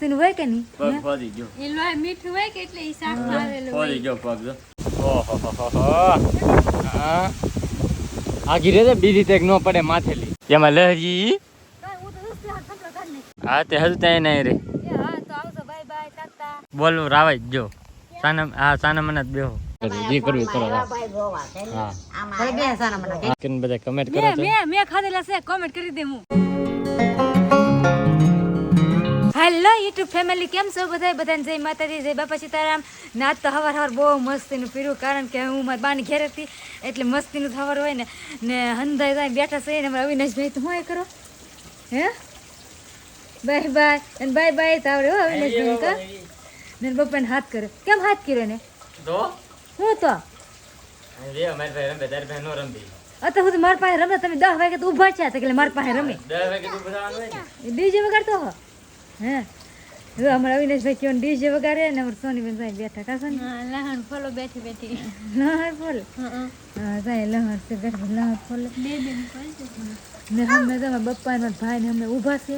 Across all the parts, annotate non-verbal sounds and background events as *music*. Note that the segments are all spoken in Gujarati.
તેનું હોય કે નહીં? પગ? ફોડી ગયો. એ લોહી મીઠું હોય કે એટલે ઈ શાક મારેલું ફોડી ગયો પગ. જો ઓહો આ ગીરે તો બીજી તેક નો પડે માથેલી. એમાં લહેરી હા તે હજુ ત્યાં નહીં રે એ હા તો આવજો બાય બાય ટાટા. બોલું રાવાય જો. સાના હા સાના મને જ બેહો. જે કરવું કરો હા. બધા કમેન્ટ કરો મેં મેં મેં ખાધેલા છે કમેન્ટ કરી દે હું. હેલો યુટ્યુબ ફેમિલી કેમ છો બધા બધાને જય માતાજી જય બાપા સીતારામ. ના તો હવાર હવાર બહુ મસ્તીનું પીરું કારણ કે હું મારા બાની ઘેર હતી એટલે મસ્તીનું થવાર હોય ને. ને હંધાઈ જાય બેઠા છે ને અમારા અવિનાશભાઈ તો હું એ કરો? હે? બાય બાય અને બાય બાય તો આવડે હો અવિનાશભાઈ તો ને બપ્પાને હાથ કર્યો. કેમ હાથ કર્યો ને તો? હું તો? અત્યારે સુધી મારા પાસે રમે તમે દસ વાગે તો ઊભા છે એટલે મારી પાસે રમે. દસ વાગે તું ડીજે વગાડતો હો? હવે અમારા અવિનાશભાઈ કેવું ડીજે વગાડે ને અમારે સોનીબેન સાહેબ બેઠા કા ને લહણ ફોલો બેઠી બેઠી. લહણ ફોલ? હં, હા. સાહેબ લહણ છે બેઠી લહણ ફોલ. બે બેન. ને અમે તો અમારા બપ્પા ને ભાઈ ને અમે ઊભા છે.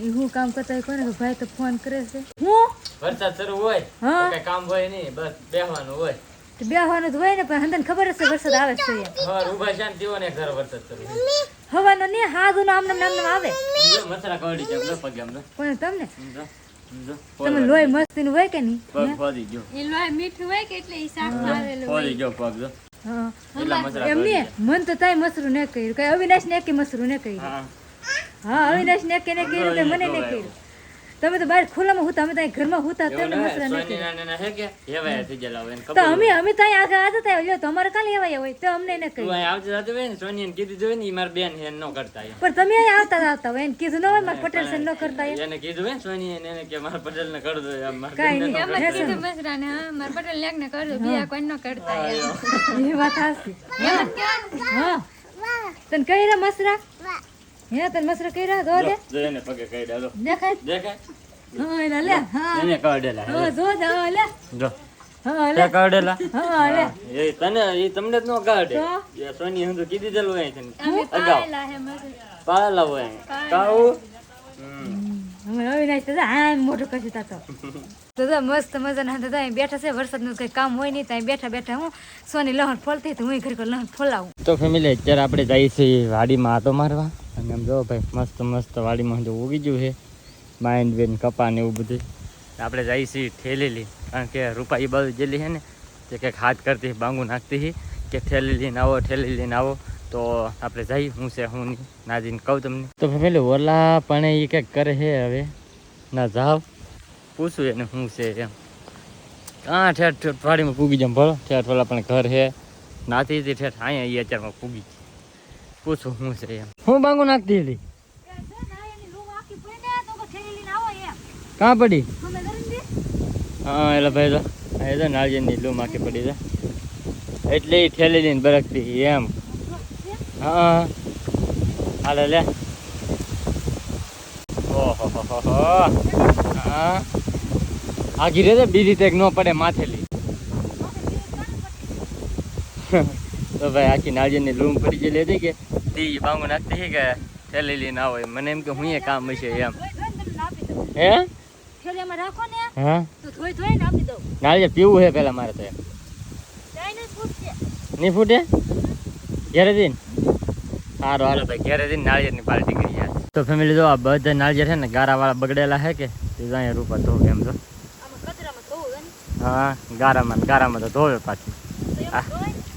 એ હું કામ કરતા કોને? કે ભાઈ તો ફોન કરે છે. હું? વરસાદ શરૂ હોય હા. તો કઈ કામ હોય નહીં બસ બેહવાનું હોય. તો બેહવાનું તો હોય ને પણ હંદન ખબર હશે વરસાદ આવે છે એમ. ઊભા ઊભા છે ને ઘર વરસાદ શરૂ હવાનો ને હાદુ આમ નામ નામ આવે. મસરા પગે પણ તમને? સમજો સમજો. તમે લોહી મસ્તી નું હોય કે નહીં? પગ ફોડી ગયો. એ લોહી મીઠું હોય કે એટલે ઈ શાક હોય. ફોડી ગયો પગ જો. મન તો તાય મસરું ને કર્યું. કઈ અવિનાશ ને કે મસરું ને કર્યું. હા. હા અવિનાશ ને કે ને કર્યું કે મને ને કર્યું? તમે તો બહાર ખુલ્લામાં હોતા અમે તો ઘરમાં હોતા તમને મસરા ને ના એને તો અમે અમે તો અહીં આગળ આવતા આવ્યો જો તમારે કાલે એવા હોય તો અમને એને અહીં આવતી જતી હોય ને સોની કીધું જોઈ ને ઈ મારી બેન હે નો કરતા પણ તમે અહીં આવતા આવતા હોય એને કીધું ન હોય માર પટેલ સે નો કરતા એને કીધું હોય ને સોની એને કે માર પટેલ ને કર દો એમ માર કાઈ નહીં ન એમ. જ કીધું મસરાને, હા, માર પટેલ લેક ને કરજો બીજા કોઈ ન કરતા એ વાત કહેવાનું. હા. તને કઈ રહ્યા મસરા? હે તને મસરા કઈ રહ્યા દે જો એને પગે કહી દે દેખાય? દેખાય? હા એના લે હા. એને કરડેલા હા જો. દે લે. જો. હા લે. કરડેલા હા લે. એ તને એ તમને જ ન કાઢે. એ સોની હું તો કીધી દેલું હોય તને અમે હે? મસરા. પાલા હોય. કાવું? અમે અવિનાશ તો હા મોટું કશું તાતો *laughs* તો તો મસ્ત મજાના હતા અહીં બેઠા છે વરસાદનું કઈ કામ હોય નહીં ત્યાં બેઠા બેઠા હું સોની લહણ ફોલતી તો હું ઘર લહણ ફોલાવું. તો ફેમિલી અત્યારે આપણે જઈએ છીએ વાડીમાં આટો મારવા. અને એમ જો ભાઈ, મસ્ત મસ્ત વાડીમાં જો ઉગી ગયું છે. માઇન્ડ બેન કપા ને એવું બધું. આપણે જઈ છીએ ઠેલેલી કારણ કે રૂપા એ બાજુ જેલી છે ને, તે કંઈક હાથ કરતી બાંગુ નાખતી હતી કે ઠેલી લઈને આવો ઠેલી લઈને આવો. તો આપણે જઈએ હું છે, હું નાજીને કહું તમને. તો પેલું ઓલા પણ એ કંઈક કરે છે હવે. ના જાવ. પૂછું એને શું છે એમ. હા ઠેઠ ઠેઠ વાડીમાં પૂગી જામ ભલો. ઠેઠ ઓલા પણ ઘર છે. નાતી હતી, ઠેઠ અહીંયા એ અત્યારમાં પૂગી પૂછું હું છે એમ. હું બાંગુ નાખતી હતી? કાં પડી? હા એટલે ભાઈ તો એ તો નાળિયેરની લૂમ આખી પડી છે. એટલે એ ઠેલી લઈને બરકતી એમ. હા. હાલે લે. ઓહો હો આગી રે બીજી તેક ન પડે માથેલી. તો ભાઈ આખી નાળિયેરની લૂમ પડી ગયેલી હતી કે તી બાંગો નાખતી હે કે થેલી લઈને આવો મને એમ કે હું એ કામ હશે એમ. હે? હા? તો નાળિયેર પીવું છે પેલા મારે તો નહીં ફૂટે? ઘેરે જઈને? સારું હાલો ભાઈ ઘેરે જઈને નાળિયેરની પાર્ટી કરી યાર. તો ફેમિલી જો આ બધા નાળિયેર છે ને ગારાવાળા બગડેલા છે કે? તે જો રૂપા ધોવું હોય ને? હા ગારામાં ને ગારામાં તો ધોવે પાછું. આ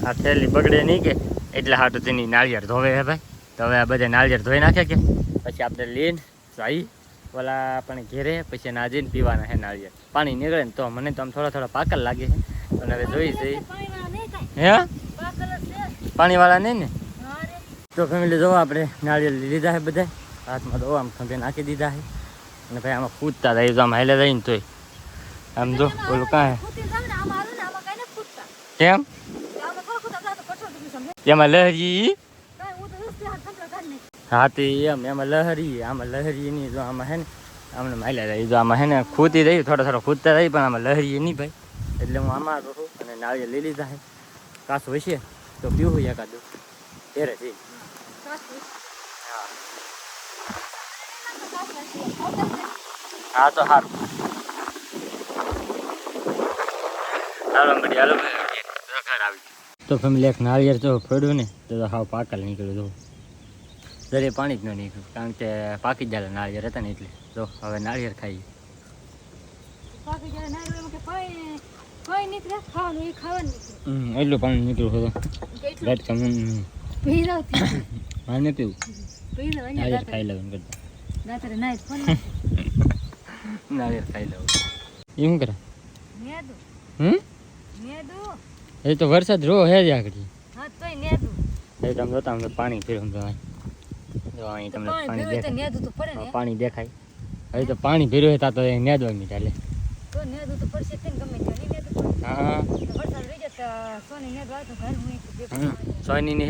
આ થેલી બગડે નહીં કે? એટલે હાટું તેની નાળિયેર ધોવે હે ભાઈ. તો હવે આ બધા નાળિયેર ધોઈ નાખે કે? પછી આપણે લઈને જઈ ઓલા આપણે ઘેરે પછી નાજીને પીવાના હે નાળિયેર. પાણી નીકળે ને તો મને તો આમ થોડા થોડા પાકલ લાગે છે. અને હવે જોઈ જઈ. હે? પાણીવાળા નહીં ને? તો ફેમિલી જોવા આપણે નાળિયેર લીધા છે બધા હાથમાં દો આમ ખંભે નાખી દીધા છે અને ભાઈ આમાં કૂદતા થાય તો આમ હાલે રહીને તોય. આમ જો ઓલું કાંઈ? ફૂટતા. કેમ આમાં થોડું ફૂટતા તો કચરો ડૂબી સમજે એમાં લહેરી? હા હું તો એમ એમાં લહેરી આમાં લહેરી નહીં જો આમાં હે ને આમને માલ્યા રહી. જો આમાં હે ને ખૂતી રહી થોડા થોડા ખૂદતા રહી પણ આમાં લહેરી નહીં ભાઈ. એટલે હું આમાં રહું અને નાળિયેર લઈ લીધા છે કાસ હશે? તો પીવું એકાદું. ત્યારે જઈ હા. તો સારું હાલો મળી હાલો ભાઈ. તો ફેમિલી એક નાળિયેર જો ફોડ્યું ને તો હાવ પાકલ નીકળ્યું જો દરે પાણી જ ન નીકળ્યું કારણ કે પાકી જાય નાળિયેર હતા ને એટલે. તો હવે નાળિયેર ખાઈ બાકી જ્યારે ના હોય એમાં કે કોઈ કોઈ નીકળે ખાવાનું એ ખાવાનું નીકળે. હમ, એટલું પાણી નીકળ્યું હતું પીવું. અહીંયા *laughs* નાળિયેર ખાઈ લેવું કરતા. દાતરે નાય ફોન નાળિયેર ખાઈ લેવું. એ શું કરે? હમ? એ તો વરસાદ રો હે જ આગળ. હા તોય નેતું એ તમે જોતા પાણી પીરું તો જો અહીં તમને પાણી દેખાય. તો પડે ને. પાણી દેખાય. હવે તો પાણી ભેર્યું હોય તા તો એ નેદવાની ચાલે તો નેદુ તો પડશે તે ગમે ત્યાં. નહીં હા વરસાદ રહી જાય સોની નેદુ આવે ઘર હું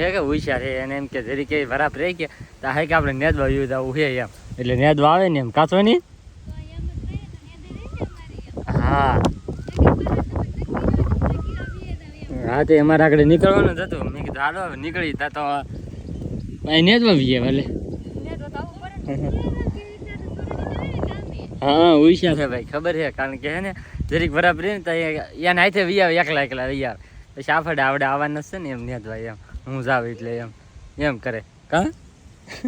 કે હોશિયાર હે? એને એમ કે જરી કે વરાપ રહી કે તા હે કે આપણે નેદવા યુઝ આવું હે એમ. એટલે નેદવા આવે ને એમ. કાચો ની હા. હા તે અમારે આગળ નીકળવાનું જ હતું. મેં કીધું હાલો નીકળી તા તો અહીં નેદવા જઈએ ભલે. નેદુ તો આવવું પડે ને હા ઉષા છે ભાઈ ખબર છે? કારણ કે હે ને જરીક બરાબર ને તો યાને હાથે વી આવે એકલા એકલા વી આવે. પછી આફડે આવડે આવવાના છે ને એમ ભાઈ એમ. હું જાવ એટલે એમ એમ કરે. કા?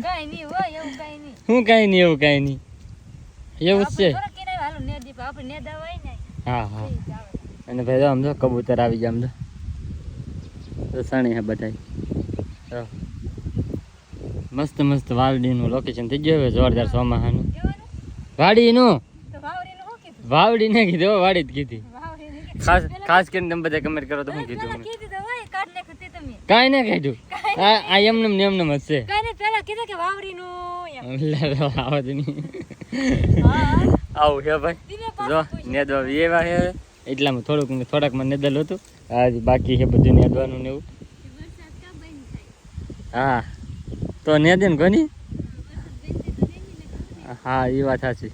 કાંઈ નહીં હોય એવું કાંઈ નહીં. હું કાંઈ નહીં એવું કાંઈ નહીં. એવું જ છે. હા હા. અને ભાઈ આમ જો કબૂતર આવી ગયા આમ તો સણી હે બધા મસ્ત મસ્ત વાવડીનું લોકેશન થઈ ગયું હવે જોરદાર કેવાનું વાડીનું તો વાવડીનું શું કીધું? વાવડી ને કીધું વાડી જ કીધી. ખાસ ખાસ કરીને તમે બધા કમેન્ટ કરો તો હું કીધું કાંઈ ના કીધું આ એમને ને એમને જ છે. કાંઈ નહીં પેલા કીધું કે વાવડીનું એમ. લે, આવો છે ભાઈ. જો. નેદવા એવા છે એટલામાં થોડુંક થોડાકમાં નેદલ હતું. આજ બાકી છે બધું નેદવાનું ને એવું? હા. તો નેદે ને કોની હા એ વાત સાચી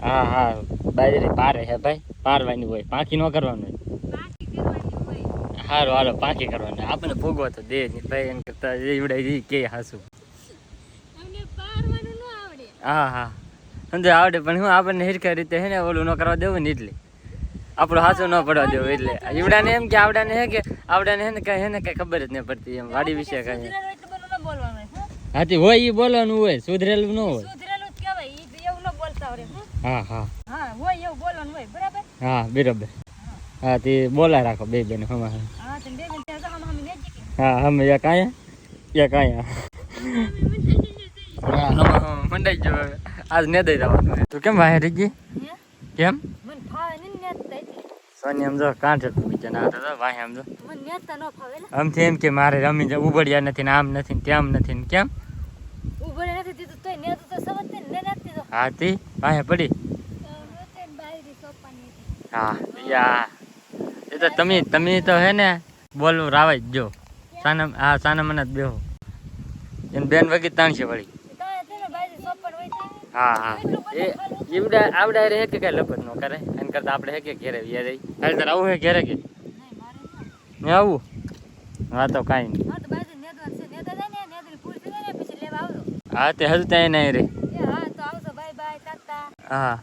હા હા. બાજરી પારે હે ભાઈ. પારવાની હોય. પાંખી ન કરવાનું હોય. હારું હાલો પાંખી કરવાનું. આપણે ભોગવો તો દે ભાઈ. એમ કરતા એ ઉડાઈ કે હાસું. હા હા. સમજો આવડે પણ હું આપણને હિરકા રીતે હે ને ઓલું ન કરવા દેવું ને એટલે આપણું હાથું ન પડવા દેવું એટલે ઈવડાને એમ કે આવડાને હે કે આવડાને હે ને કઈ હે ને કઈ ખબર જ નહીં પડતી એમ વાડી વિશે કઈ હાથી હોય એ બોલવાનું હોય સુધરેલું ન હોય સુધરેલું કહેવાય ઈ એવું ન બોલતા આવડે હા હા હા હોય એવું બોલવાનું હોય બરાબર હા બરાબર હા તે બોલા રાખો બે બેન હમ હા તમે બે મિનિટ ત્યાં નેજી કે. હા હમે યા કાયા યા કાયા હા હમા હમા મંડાઈ હવે આજ ને દઈ જવાનું તું કેમ વાહે રહી ગઈ? કેમ. સોની આમ જો કાંઠે બીજા ના તો વાહે આમ જો. મને નેતતા ન ફાવે લે. આમથી એમ કે મારે રમી જાય ઉબડ્યા નથી ને આમ નથી ને તેમ નથી ને કેમ. હા તી? વાહે પડી? હા યા. એ તો તમે તમે તો હે ને બોલવું રાવાય જ જો. સાના હા સાના મને જ બેહો. એને બેન વગી તાણશે વળી કાંઈ તેનો બાજુ સોપડ હોય તે. હા હા. એ ઈવડા આવડા રે કે કઈ લપત નો કરે? એન કરતા આપણે હે કે ઘેરે વ્યા રહી હાલ તાર આવું હે ઘેરે કે? ન. આવું? હા તો કાંઈ નહીં. હા તે હજુ ત્યાં નહીં રે હા.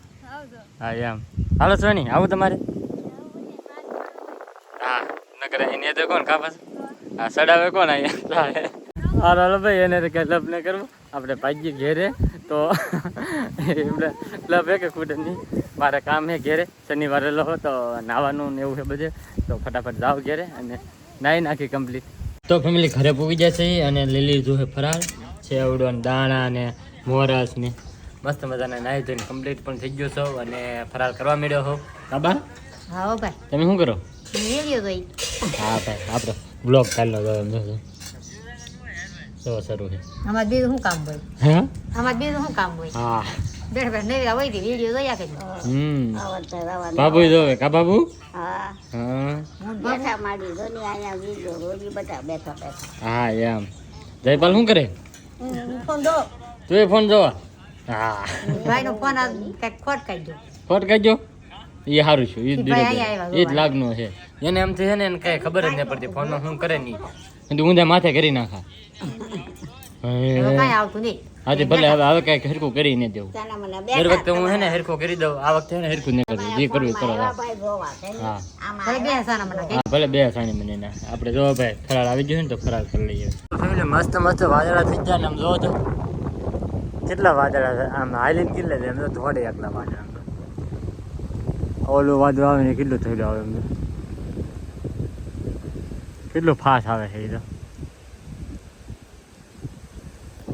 હા. એમ. હાલો સોની આવું તમારે. હા નકર એને તો કોણ? કાપસ હા. સડાવે કોણ અહીંયા? હાલો ભાઈ એને કઈ લપ ન કરવું. આપણે ભાગ્ય ઘેરે. તો ક્લબ હે કે કુટરની મારે કામ હે ઘેરે. શનિવારે લો તો નાવાનું ને એવું છે બધે. તો ફટાફટ જાઓ ઘેરે અને નાહી નાખી કમ્પ્લીટ તો ફેમિલી ઘરે પૂગી જશે અને લઈ લીધું છે ફરાળ છેવડો ને દાણા ને મોરસ ને. મસ્ત મજાના નાહી ધોઈને કમ્પ્લીટ પણ થઈ ગયો છો અને ફરાળ કરવા મળ્યો હો. બાબા હા ભાઈ. તમે શું કરો? તો હા ભાઈ આપણે બ્લોગ કાઢલો જોજો છે. આમાં બીજું શું કામ હોય? હે? અમાર બીજું શું કામ હોય? હા. બેઠ બેઠ નવી હોય તે વીડિયો જોયા કરી હમ. બાબુ જોવે કા બાબુ? હા. હા. બેઠા મારી ધોની અહીંયા વીડિયો રોજી બધા બેઠા બેઠા. હા એમ. જયપાલ શું કરે? ફોન દો. તું ફોન જોવા? હા. ભાઈ નો ફોન કંઈક ખોટ કાઢજો ફોટ કાઢજો એ સારું છે જ એ જ લાગનું છે. એને એમ છે ને એને કઈ ખબર જ નહીં પડતી ફોનમાં શું કરે નહીં ઊંધા માથે કરી નાખા. *laughs* હવે કાંઈ આવતું નહીં. આજે ભલે હવે હવે કંઈક હરખું કરીને દેવું. દર વખતે હું હે ને હરખું કરી દઉં. આ વખતે ને હરખું નહીં કરવું જે કરવું કરો. એવા ભાઈ ગોવા છે. ને. હા. આમાં બે સાના મને હા ભલે બે સાણી મને ના આપણે જો ભાઈ ફરાળ આવી ગયું ને તો ફરાળ કરી લઈએ. ફેમિલી મસ્ત મસ્ત વાદળા થઈ ને આમ જો તો. કેટલા વાદળા છે? આમ હાઈલીન કેટલા છે? એમ તો થોડે એકલા વાદળા આમ ઓલું વાદળ આવે ને કેટલું થયેલું આવે એમ કેટલું ફાસ આવે છે એ તો.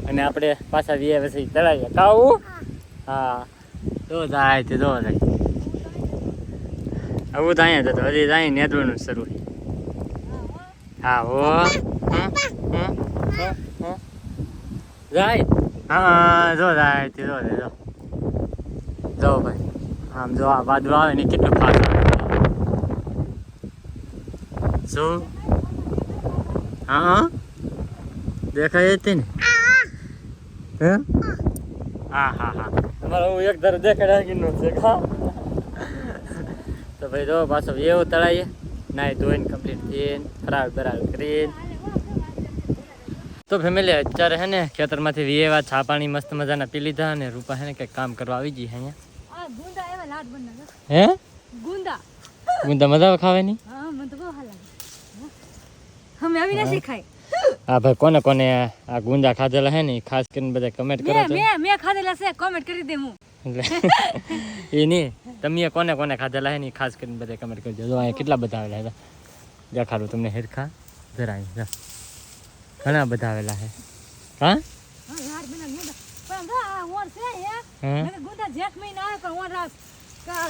અને આપણે પાછા વીએ પછી ચડાવીએ ખાવું? હા. તો જાય તે તો જાય આવું તો અહીંયા જતો હજી જાય નેદવાનું શરૂ. હા, હો. જાય? હા જો જાય તે જો જો. જો ભાઈ. આમ જો આ વાદળો આવે ને કેટલું આવે. શું? હા દેખાય હતી ને. હે? હા હા હા. તમારે હું એક ધારો દેખાડ્યા કે નો છે હા. તો ભાઈ જો પાછો એવું તળાઈએ નાય ધોઈને કમ્પ્લીટ થઈને ફરાળ બરાળ કરીને. તો ફેમિલી અત્યારે હે ને ખેતરમાંથી વીએવા છા પાણી મસ્ત મજાના પી લીધા અને રૂપા હે ને કંઈક કામ કરવા આવી ગઈ છે અહીંયા. હે? ગુંદા. ગુંદા મજા ખાવાની? હા મને તો બહુ હાલ લાગે. અમે આવી ના શીખાય. હા ભાઈ કોને કોને આ ગુંદા ખાધેલા હે ને ખાસ કરીને બધા કમેન્ટ કરો મેં મે ખાધેલા છે કમેન્ટ કરી દે હું. એ *laughs* નહીં તમે કોને કોને ખાધેલા હે ને ખાસ કરીને બધા કમેન્ટ કરજો જો અહીંયા કેટલા બધા આવેલા હતા દેખાડું તમને હેરખા. જરા અહીં ઘણા બધા આવેલા છે હા? હા આ હે? હા જેઠ મહિના આવે પણ ઓર રાત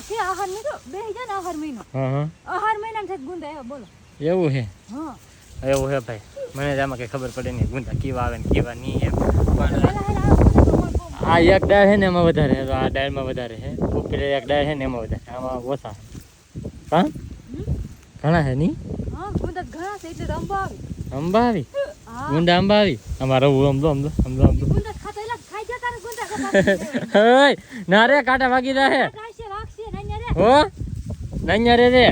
કે આહાર મહિનો? બે જાય ને આહાર મહિનો. હા હા. આહાર મહિના થાય ગુંદા બોલો. એવું છે હા. એવું હે ભાઈ. મને જ આમાં કઈ ખબર પડે નહીં. ગુંદા કેવા આવે ને કેવા નહીં એમ. આ એક ડાળ છે ને એમાં વધારે. તો આ ડાળમાં વધારે છે. ઉપર એક ડાળ છે ને એમાં વધારે. આમાં ઓછા. હા? ઘણા છે નહીં? હા ગુંદા તો ઘણા છે. એટલે તો અંબા આવી અંબા આવી હા ગુંદા અમારો અમદો અમદો અમદો અમદો કાંટા વાગી જાય હો નૈયા રે. રે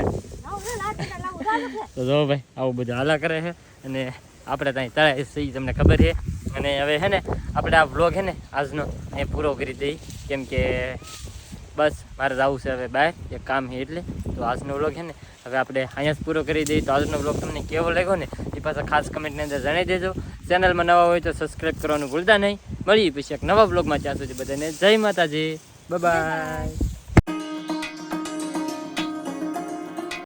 રે લાડ બના લાવ ઉધાર છે તો જો ભાઈ, આવું બધું હાલા કરે છે અને આપણે ત્યાં તળાય છે તમને ખબર છે. અને હવે છે ને, આપણે આ વ્લોગ છે ને, આજનો એ પૂરો કરી દઈ કેમ કે બસ, મારે જવું છે હવે બહાર, એક કામ છે એટલે. તો આજનો વ્લોગ છે ને, હવે આપણે અહીંયા જ પૂરો કરી દઈએ. તો આજનો વ્લોગ તમને કેવો લાગ્યો ને, એ પાછા ખાસ કમેન્ટની અંદર જણાવી દેજો. ચેનલમાં નવા હોય તો સબસ્ક્રાઈબ કરવાનું ભૂલતા નહીં. મળીએ પછી એક નવા વ્લોગમાં ત્યાં સુધી બધાને જય માતાજી. બાય